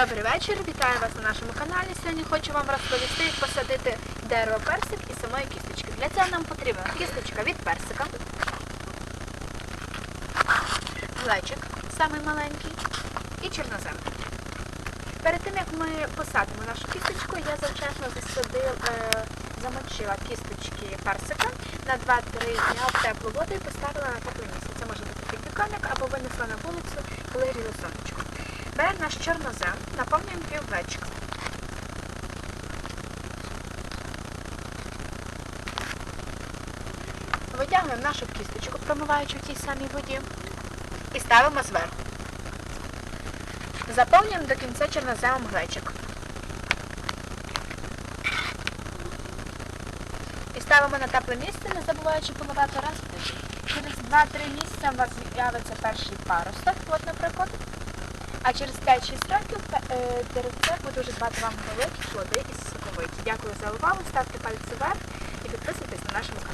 Добрий вечір, вітаю вас на нашому каналі. Сьогодні хочу вам розповісти, як посадити дерево персик із самої кісточки. Для цього нам потрібна кісточка від персика, глечик, самий маленький, і чорнозем. Перед тим як ми посадимо нашу кісточку, я завчасно засадив, е, замочила кісточки персика на 2-3 дня в теплу воду і поставила на тепле місце. Це може бути підвіконник або винесла на наш чорнозем, наповнюємо пів глечика. Витягуємо нашу кісточку, промиваючи в тій самій воді, і ставимо зверху. Заповнюємо до кінця чорноземом глечик. І ставимо на тепле місце, не забуваючи поливати раз. Через 2-3 місяці у вас з'явиться перший паросток, от, наприклад. А через 5-6 років ТРЦ деревце буде вже звати вам великі плоди і соковиті. Дякую за увагу, ставте пальці вверх і підписуйтесь на нашому каналі.